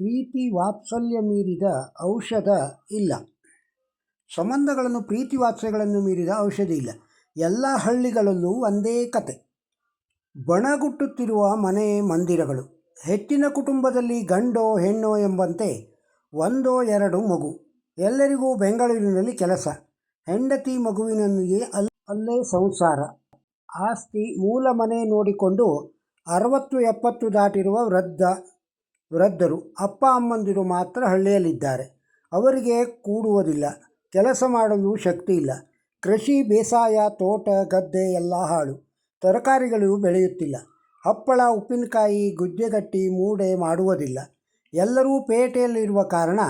ಪ್ರೀತಿ ವಾತ್ಸಲ್ಯ ಮೀರಿದ ಔಷಧ ಇಲ್ಲ. ಸಂಬಂಧಗಳನ್ನು, ಪ್ರೀತಿ ವಾತ್ಸಲ್ಯಗಳನ್ನು ಮೀರಿದ ಔಷಧಿ ಇಲ್ಲ. ಎಲ್ಲ ಹಳ್ಳಿಗಳಲ್ಲೂ ಒಂದೇ ಕತೆ. ಬಣಗುಟ್ಟುತ್ತಿರುವ ಮನೆ ಮಂದಿರಗಳು. ಹೆಚ್ಚಿನ ಕುಟುಂಬದಲ್ಲಿ ಗಂಡೋ, ಹೆಣ್ಣೋ ಎಂಬಂತೆ ಒಂದೋ ಎರಡು ಮಗು. ಎಲ್ಲರಿಗೂ ಬೆಂಗಳೂರಿನಲ್ಲಿ ಕೆಲಸ. ಹೆಂಡತಿ ಮಗುವಿನೊಂದಿಗೆ ಅಲ್ಲಿ ಅಲ್ಲೇ ಸಂಸಾರ. ಆಸ್ತಿ, ಮೂಲ ಮನೆ ನೋಡಿಕೊಂಡು ಅರವತ್ತು ಎಪ್ಪತ್ತು ದಾಟಿರುವ ವೃದ್ಧ. ವೃದ್ಧರು ಅಪ್ಪ ಅಮ್ಮಂದಿರು ಮಾತ್ರ ಹಳ್ಳಿಯಲ್ಲಿದ್ದಾರೆ. ಅವರಿಗೆ ಕೂಡುವುದಿಲ್ಲ, ಕೆಲಸ ಮಾಡಲು ಶಕ್ತಿ ಇಲ್ಲ. ಕೃಷಿ, ಬೇಸಾಯ, ತೋಟ, ಗದ್ದೆ ಎಲ್ಲ ಹಾಳು. ತರಕಾರಿಗಳು ಬೆಳೆಯುತ್ತಿಲ್ಲ. ಹಪ್ಪಳ, ಉಪ್ಪಿನಕಾಯಿ, ಗುಜ್ಜೆಗಟ್ಟಿ, ಮೂಡೆ ಮಾಡುವುದಿಲ್ಲ. ಎಲ್ಲರೂ ಪೇಟೆಯಲ್ಲಿರುವ ಕಾರಣ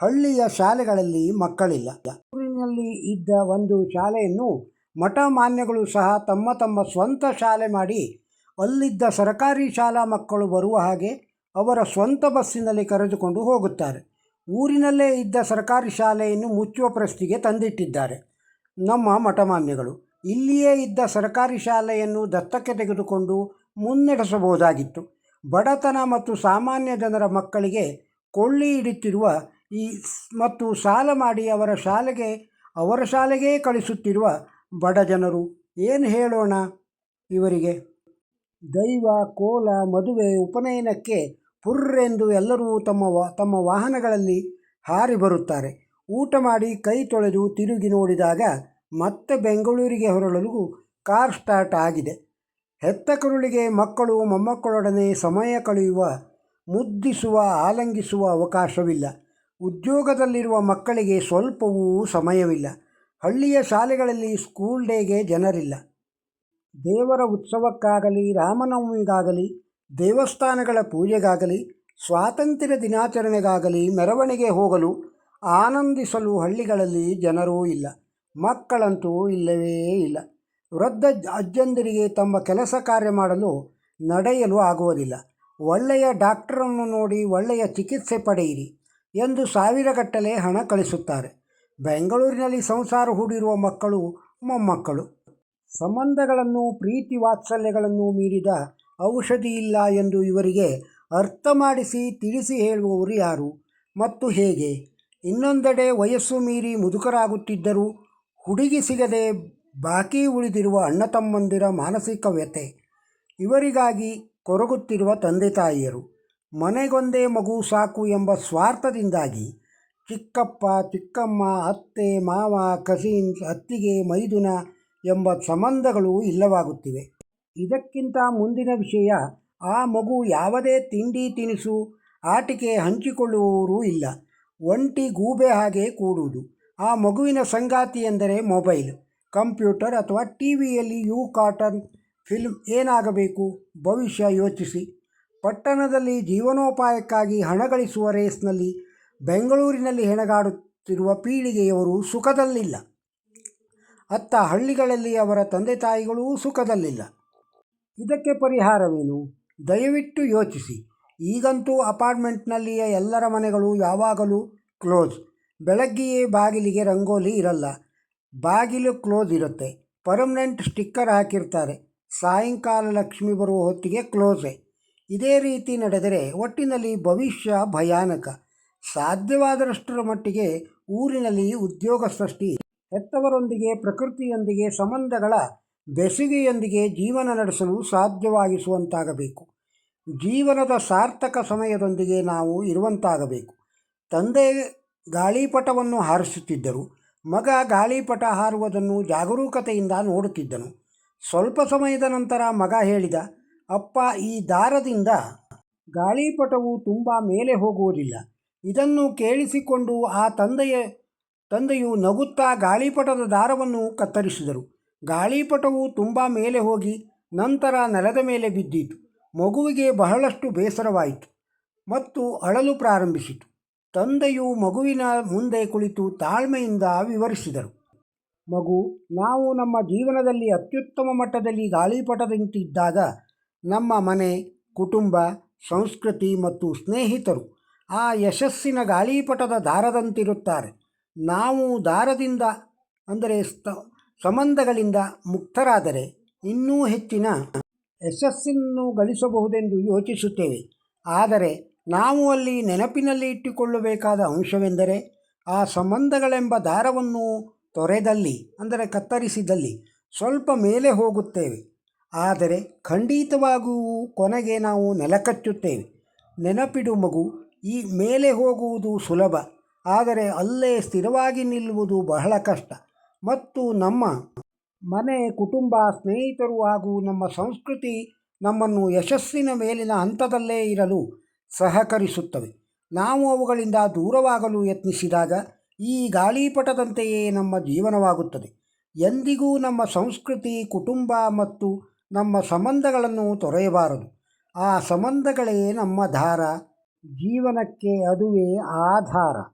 ಹಳ್ಳಿಯ ಶಾಲೆಗಳಲ್ಲಿ ಮಕ್ಕಳಿಲ್ಲ. ಊರಿನಲ್ಲಿ ಇದ್ದ ಒಂದು ಶಾಲೆಯನ್ನು ಮಠ ಮಾನ್ಯಗಳು ಸಹ ತಮ್ಮ ತಮ್ಮ ಸ್ವಂತ ಶಾಲೆ ಮಾಡಿ, ಅಲ್ಲಿದ್ದ ಸರ್ಕಾರಿ ಶಾಲಾ ಮಕ್ಕಳು ಬರುವ ಹಾಗೆ ಅವರ ಸ್ವಂತ ಬಸ್ಸಿನಲ್ಲಿ ಕರೆದುಕೊಂಡು ಹೋಗುತ್ತಾರೆ. ಊರಿನಲ್ಲೇ ಇದ್ದ ಸರ್ಕಾರಿ ಶಾಲೆಯನ್ನು ಮುಚ್ಚುವ ಪ್ರಶ್ನೆಗೆ ತಂದಿಟ್ಟಿದ್ದಾರೆ. ನಮ್ಮ ಮಠಮಾನ್ಯಗಳು, ಇಲ್ಲಿಯೇ ಇದ್ದ ಸರ್ಕಾರಿ ಶಾಲೆಯನ್ನು ದತ್ತಕ್ಕೆ ತೆಗೆದುಕೊಂಡು ಮುನ್ನಡೆಸಬಹುದಾಗಿತ್ತು. ಬಡತನ ಮತ್ತು ಸಾಮಾನ್ಯ ಜನರ ಮಕ್ಕಳಿಗೆ ಕೊಳ್ಳಿ ಹಿಡಿತಿರುವ ಈ ಮತ್ತು ಸಾಲ ಮಾಡಿ ಅವರ ಶಾಲೆಗೆ, ಅವರ ಶಾಲೆಗೇ ಕಳಿಸುತ್ತಿರುವ ಬಡ ಜನರು ಏನು ಹೇಳೋಣ ಇವರಿಗೆ? ದೈವ, ಕೋಲ, ಮದುವೆ, ಉಪನಯನಕ್ಕೆ ಪುರ್ರೆಂದು ಎಲ್ಲರೂ ತಮ್ಮ ವಾ, ತಮ್ಮ ವಾಹನಗಳಲ್ಲಿ ಹಾರಿ ಬರುತ್ತಾರೆ. ಊಟ ಮಾಡಿ ಕೈ ತೊಳೆದು ತಿರುಗಿ ನೋಡಿದಾಗ ಮತ್ತೆ ಬೆಂಗಳೂರಿಗೆ ಹೊರಳಲು ಕಾರ್ ಸ್ಟಾರ್ಟ್ ಆಗಿದೆ. ಹೆತ್ತ ಕರುಳಿಗೆ ಮಕ್ಕಳು ಮೊಮ್ಮಕ್ಕಳೊಡನೆ ಸಮಯ ಕಳೆಯುವ, ಮುದ್ದಿಸುವ, ಆಲಂಗಿಸುವ ಅವಕಾಶವಿಲ್ಲ. ಉದ್ಯೋಗದಲ್ಲಿರುವ ಮಕ್ಕಳಿಗೆ ಸ್ವಲ್ಪವೂ ಸಮಯವಿಲ್ಲ. ಹಳ್ಳಿಯ ಶಾಲೆಗಳಲ್ಲಿ ಸ್ಕೂಲ್ ಡೇಗೆ ಜನರಿಲ್ಲ. ದೇವರ ಉತ್ಸವಕ್ಕಾಗಲಿ, ರಾಮನವಮಿಗಾಗಲಿ ದೇವಸ್ಥಾನಗಳ ಪೂಜೆಗಾಗಲಿ, ಸ್ವಾತಂತ್ರ್ಯ ದಿನಾಚರಣೆಗಾಗಲಿ ಮೆರವಣಿಗೆ ಹೋಗಲು ಆನಂದಿಸಲು ಹಳ್ಳಿಗಳಲ್ಲಿ ಜನರೂ ಇಲ್ಲ. ಮಕ್ಕಳಂತೂ ಇಲ್ಲವೇ ಇಲ್ಲ. ವೃದ್ಧ ಅಜ್ಜಂದಿರಿಗೆ ತಮ್ಮ ಕೆಲಸ ಕಾರ್ಯ ಮಾಡಲು ನಡೆಯಲು ಆಗುವುದಿಲ್ಲ. ಒಳ್ಳೆಯ ಡಾಕ್ಟರನ್ನು ನೋಡಿ ಒಳ್ಳೆಯ ಚಿಕಿತ್ಸೆ ಪಡೆಯಿರಿ ಎಂದು ಸಾವಿರಗಟ್ಟಲೆ ಹಣ ಕಳಿಸುತ್ತಾರೆ. ಬೆಂಗಳೂರಿನಲ್ಲಿ ಸಂಸಾರ ಹೂಡಿರುವ ಮಕ್ಕಳು ಮೊಮ್ಮಕ್ಕಳು. ಸಂಬಂಧಗಳನ್ನು, ಪ್ರೀತಿ ವಾತ್ಸಲ್ಯಗಳನ್ನು ಮೀರಿದ ಔಷಧಿ ಇಲ್ಲ ಎಂದು ಇವರಿಗೆ ಅರ್ಥ ಮಾಡಿಸಿ ತಿಳಿಸಿ ಹೇಳುವವರು ಯಾರು ಮತ್ತು ಹೇಗೆ? ಇನ್ನೊಂದೆಡೆ ವಯಸ್ಸು ಮೀರಿ ಮುದುಕರಾಗುತ್ತಿದ್ದರೂ ಹುಡುಗಿ ಸಿಗದೆ ಬಾಕಿ ಉಳಿದಿರುವ ಅಣ್ಣ ತಮ್ಮಂದಿರ ಮಾನಸಿಕ ವ್ಯಥೆ. ಇವರಿಗಾಗಿ ಕೊರಗುತ್ತಿರುವ ತಂದೆ ತಾಯಿಯರು, ಮನೆಗೊಂದೇ ಮಗು ಸಾಕು ಎಂಬ ಸ್ವಾರ್ಥದಿಂದಾಗಿ ಚಿಕ್ಕಪ್ಪ, ಚಿಕ್ಕಮ್ಮ, ಅತ್ತೆ, ಮಾವ, ಕಸಿನ್ಸ್, ಅತ್ತಿಗೆ, ಮೈದುನ ಎಂಬ ಸಂಬಂಧಗಳು ಇಲ್ಲವಾಗುತ್ತಿವೆ. ಇದಕ್ಕಿಂತ ಮುಂದಿನ ವಿಷಯ, ಆ ಮಗು ಯಾವುದೇ ತಿಂಡಿ ತಿನಿಸು, ಆಟಿಕೆ ಹಂಚಿಕೊಳ್ಳುವವರು ಇಲ್ಲ. ಒಂಟಿ ಗೂಬೆ ಹಾಗೆ ಕೂಡುವುದು. ಆ ಮಗುವಿನ ಸಂಗಾತಿ ಎಂದರೆ ಮೊಬೈಲ್, ಕಂಪ್ಯೂಟರ್ ಅಥವಾ ಟಿ ವಿಯಲ್ಲಿ ಯು ಕಾಟನ್ ಫಿಲ್ಮ್ ಏನಾಗಬೇಕು? ಭವಿಷ್ಯ ಯೋಚಿಸಿ. ಪಟ್ಟಣದಲ್ಲಿ ಜೀವನೋಪಾಯಕ್ಕಾಗಿ ಹಣ ಗಳಿಸುವ ರೇಸ್ನಲ್ಲಿ ಬೆಂಗಳೂರಿನಲ್ಲಿ ಹೆಣಗಾಡುತ್ತಿರುವ ಪೀಳಿಗೆಯವರು ಸುಖದಲ್ಲಿಲ್ಲ. ಅತ್ತ ಹಳ್ಳಿಗಳಲ್ಲಿ ಅವರ ತಂದೆ ತಾಯಿಗಳೂ ಸುಖದಲ್ಲಿಲ್ಲ. ಇದಕ್ಕೆ ಪರಿಹಾರವೇನು? ದಯವಿಟ್ಟು ಯೋಚಿಸಿ. ಈಗಂತೂ ಅಪಾರ್ಟ್ಮೆಂಟ್ನಲ್ಲಿಯ ಎಲ್ಲರ ಮನೆಗಳು ಯಾವಾಗಲೂ ಕ್ಲೋಸ್. ಬೆಳಗ್ಗೆಯೇ ಬಾಗಿಲಿಗೆ ರಂಗೋಲಿ ಇರಲ್ಲ. ಬಾಗಿಲು ಕ್ಲೋಸ್ ಇರುತ್ತೆ. ಪರ್ಮನೆಂಟ್ ಸ್ಟಿಕ್ಕರ್ ಹಾಕಿರ್ತಾರೆ. ಸಾಯಂಕಾಲ ಲಕ್ಷ್ಮಿ ಬರುವ ಹೊತ್ತಿಗೆ ಕ್ಲೋಸೆ. ಇದೇ ರೀತಿ ನಡೆದರೆ ಒಟ್ಟಿನಲ್ಲಿ ಭವಿಷ್ಯ ಭಯಾನಕ. ಸಾಧ್ಯವಾದರಷ್ಟರ ಮಟ್ಟಿಗೆ ಊರಿನಲ್ಲಿ ಉದ್ಯೋಗ ಸೃಷ್ಟಿ. ಹೆತ್ತವರೊಂದಿಗೆ, ಪ್ರಕೃತಿಯೊಂದಿಗೆ ಸಂಬಂಧಗಳ ಬೆಸುಗೆಯೊಂದಿಗೆ ಜೀವನ ನಡೆಸಲು ಸಾಧ್ಯವಾಗಿಸುವಂತಾಗಬೇಕು. ಜೀವನದ ಸಾರ್ಥಕ ಸಮಯದೊಂದಿಗೆ ನಾವು ಇರುವಂತಾಗಬೇಕು. ತಂದೆ ಗಾಳಿಪಟವನ್ನು ಹಾರಿಸುತ್ತಿದ್ದರು. ಮಗ ಗಾಳಿಪಟ ಹಾರುವುದನ್ನು ಜಾಗರೂಕತೆಯಿಂದ ನೋಡುತ್ತಿದ್ದನು. ಸ್ವಲ್ಪ ಸಮಯದ ನಂತರ ಮಗ ಹೇಳಿದ, ಅಪ್ಪ, ಈ ದಾರದಿಂದ ಗಾಳಿಪಟವು ತುಂಬ ಮೇಲೆ ಹೋಗುವುದಿಲ್ಲ. ಇದನ್ನು ಕೇಳಿಸಿಕೊಂಡು ಆ ತಂದೆಯ, ತಂದೆಯು ನಗುತ್ತಾ ಗಾಳಿಪಟದ ದಾರವನ್ನು ಕತ್ತರಿಸಿದರು. ಗಾಳಿಪಟವು ತುಂಬ ಮೇಲೆ ಹೋಗಿ ನಂತರ ನೆಲದ ಮೇಲೆ ಬಿದ್ದಿತು. ಮಗುವಿಗೆ ಬಹಳಷ್ಟು ಬೇಸರವಾಯಿತು ಮತ್ತು ಅಳಲು ಪ್ರಾರಂಭಿಸಿತು. ತಂದೆಯು ಮಗುವಿನ ಮುಂದೆ ಕುಳಿತು ತಾಳ್ಮೆಯಿಂದ ವಿವರಿಸಿದರು. ಮಗು, ನಾವು ನಮ್ಮ ಜೀವನದಲ್ಲಿ ಅತ್ಯುತ್ತಮ ಮಟ್ಟದಲ್ಲಿ ಗಾಳಿಪಟದಂತಿದ್ದಾಗ ನಮ್ಮ ಮನೆ, ಕುಟುಂಬ, ಸಂಸ್ಕೃತಿ ಮತ್ತು ಸ್ನೇಹಿತರು ಆ ಯಶಸ್ಸಿನ ಗಾಳಿಪಟದ ದಾರದಂತಿರುತ್ತಾರೆ. ನಾವು ದಾರದಿಂದ, ಅಂದರೆ ಸ್ತ ಸಂಬಂಧಗಳಿಂದ ಮುಕ್ತರಾದರೆ ಇನ್ನೂ ಹೆಚ್ಚಿನ ಯಶಸ್ಸನ್ನು ಗಳಿಸಬಹುದೆಂದು ಯೋಚಿಸುತ್ತೇವೆ. ಆದರೆ ನಾವು ಅಲ್ಲಿ ನೆನಪಿನಲ್ಲಿ ಇಟ್ಟುಕೊಳ್ಳಬೇಕಾದ ಅಂಶವೆಂದರೆ ಆ ಸಂಬಂಧಗಳೆಂಬ ದಾರವನ್ನು ತೊರೆದಲ್ಲಿ, ಅಂದರೆ ಕತ್ತರಿಸಿದಲ್ಲಿ ಸ್ವಲ್ಪ ಮೇಲೆ ಹೋಗುತ್ತೇವೆ. ಆದರೆ ಖಂಡಿತವಾಗಿಯೂ ಕೊನೆಗೆ ನಾವು ನೆಲಕಚ್ಚುತ್ತೇವೆ. ನೆನಪಿಡು ಮಗು, ಈ ಮೇಲೆ ಹೋಗುವುದು ಸುಲಭ, ಆದರೆ ಅಲ್ಲೇ ಸ್ಥಿರವಾಗಿ ನಿಲ್ಲುವುದು ಬಹಳ ಕಷ್ಟ. ಮತ್ತು ನಮ್ಮ ಮನೆ ಕುಟುಂಬ ಸ್ನೇಹಿತರು ಹಾಗೂ ನಮ್ಮ ಸಂಸ್ಕೃತಿ ನಮ್ಮನ್ನು ಯಶಸ್ಸಿನ ಮೇಲಿನ ಹಂತದಲ್ಲೇ ಇರಲು ಸಹಕರಿಸುತ್ತವೆ. ನಾವು ಅವುಗಳಿಂದ ದೂರವಾಗಲು ಯತ್ನಿಸಿದಾಗ ಈ ಗಾಳಿಪಟದಂತೆಯೇ ನಮ್ಮ ಜೀವನವಾಗುತ್ತದೆ. ಎಂದಿಗೂ ನಮ್ಮ ಸಂಸ್ಕೃತಿ, ಕುಟುಂಬ ಮತ್ತು ನಮ್ಮ ಸಂಬಂಧಗಳನ್ನು ತೊರೆಯಬಾರದು. ಆ ಸಂಬಂಧಗಳೇ ನಮ್ಮ ಧಾರ. ಜೀವನಕ್ಕೆ ಅದುವೇ ಆಧಾರ.